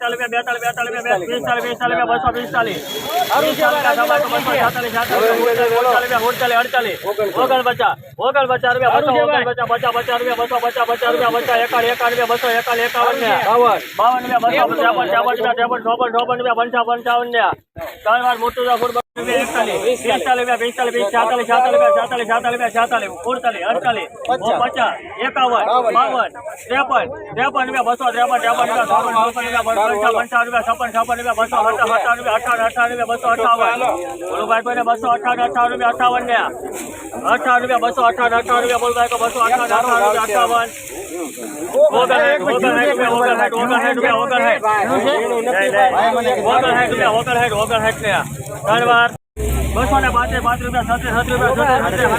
બેતાલીસ બેતાલીસ બેતાલીસ પિસ્તાલીસ પિસ્તાલીસ બસો પિસ્તાલીસ અડતાલીસ ઓગણ પચાસ ઓગણ પચાસ રૂપિયા બસો ઓગણ પચાસ પચાસ પચાસ રૂપિયા બસો પચાસ પચાસ રૂપિયા બસો એકાવન એકાવન રૂપિયા બસો એકાવન એકાવન ને બાવન રૂપિયા બસો પંચાવન છાપન રૂપિયા ત્રેપન ચોપન ચોપન રૂપિયા પંચાવન પંચાવન ને ત્રણ વાર મોટું ફૂટ બસો અઠાવન અઠાવન રૂપિયા અઠાવન અઠાવન રૂપિયા બસો અઠાવન. બોલુભાઈ બસો અઠાવન અઠાવન રૂપિયા અઠાવન ને. અઠાવન રૂપિયા બસો અઠાવન અઠાવન રૂપિયા બોલુભાઈ અઠાવન અઠાવન રૂપિયા અઠાવન ઓગણસાઠ ઓગણસાઠ રૂપિયા ઓગણસાઠ ઓગણસાઠ રૂપિયા ઓગણસાઠ ઓગણસાઠ રૂપિયા ઓગણસાઠ ઓગણસાઠ ને ત્રણ બસો ને પાંત્રીસ પાંત્રીસ રૂપિયા છત્રીસ છત્રીસ રૂપિયા છત્રીસ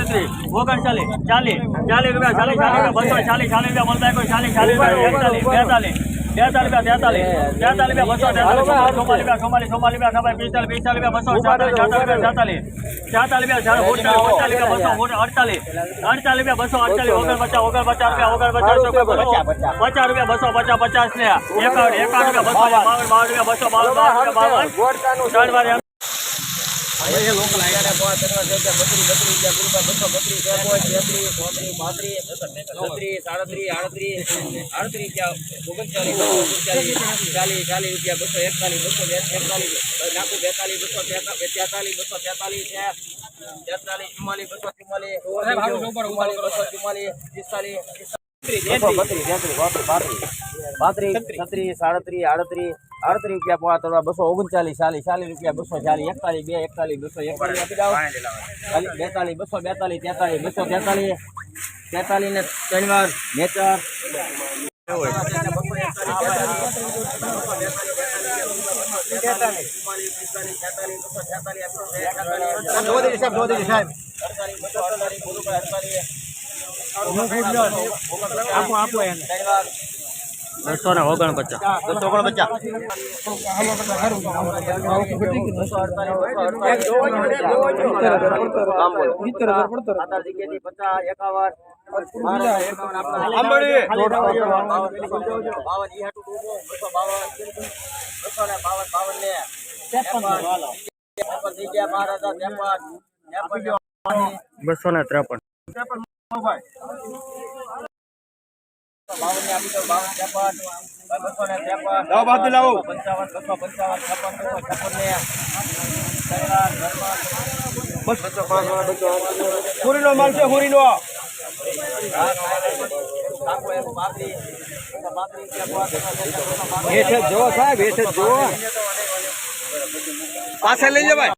છત્રીસ ઓગણચાલીસ ચાલીસ ચાલીસ રૂપિયા ચાલીસ ચાલીસ બસો ચાલીસ ચાલીસ રૂપિયા બોલતા ચાલીસ ચાલીસ રૂપિયા એકતાલીસ બેતાલીસ બેતાલીસ રૂપિયા તેતાલીસ તેતાલીસ રૂપિયા બસો તેતાલીસ ચોમાલીસ રૂપિયા ચોમાલીસ રૂપિયા નવાઈ પિસ્તાલીસ પિસ્તાલીસ રૂપિયા બસો છાતાલીસ રૂપિયા બસો અડતાલીસ. અડતાલીસ રૂપિયા બસો અડતાલીસ ઓગણપચાસ ઓગણપચાસ રૂપિયા ઓગણપચાસ રૂપિયા પચાસ રૂપિયા બસો પચાસ પચાસ ને એકાવન એકાવન રૂપિયા બસો બાવન બાવન રૂપિયા બસો બાવન બાવન રૂપિયા બાવન. ત્રણ વાર પાંત્રીસ છત્રીસ સાડત્રીસ આડત્રીસ આડત્રીસ રૂપિયા બસો ઓગણચાલીસ ચાલીસ ચાલીસ રૂપિયા બસો એકતાલીસ બસો આપી બેતાલીસ બસો તેતાલીસ બસો તેતાલીસ તેતાલીસ એને બસો ને ઓગણપચાસ બસો નામ બોલો સાત જગ્યાથી પચાસ એકાવન બાવન રૂપિયા ઈ હાટુ બસો ઓગણચાલીસ ચાલીસ ચાલીસ રૂપિયા બસો ચાલીસ એકતાલીસ બે ત્રેપન બસો એકતાલીસ આપી દો બેતાલીસ બસો બેતાલીસ તેતાલીસ બસો તેતાલીસ. તેતાલીસ ને ચાર, નેચર. આપો આપો છે પૂરીનો ને પાંત્રીસ, બસો પાંત્રીસ રૂપિયા પોવા, બસો પાંત્રીસ, બસો પાંત્રીસ. એ છે જો સાહેબ છે જો પાસે લઈ જવાય.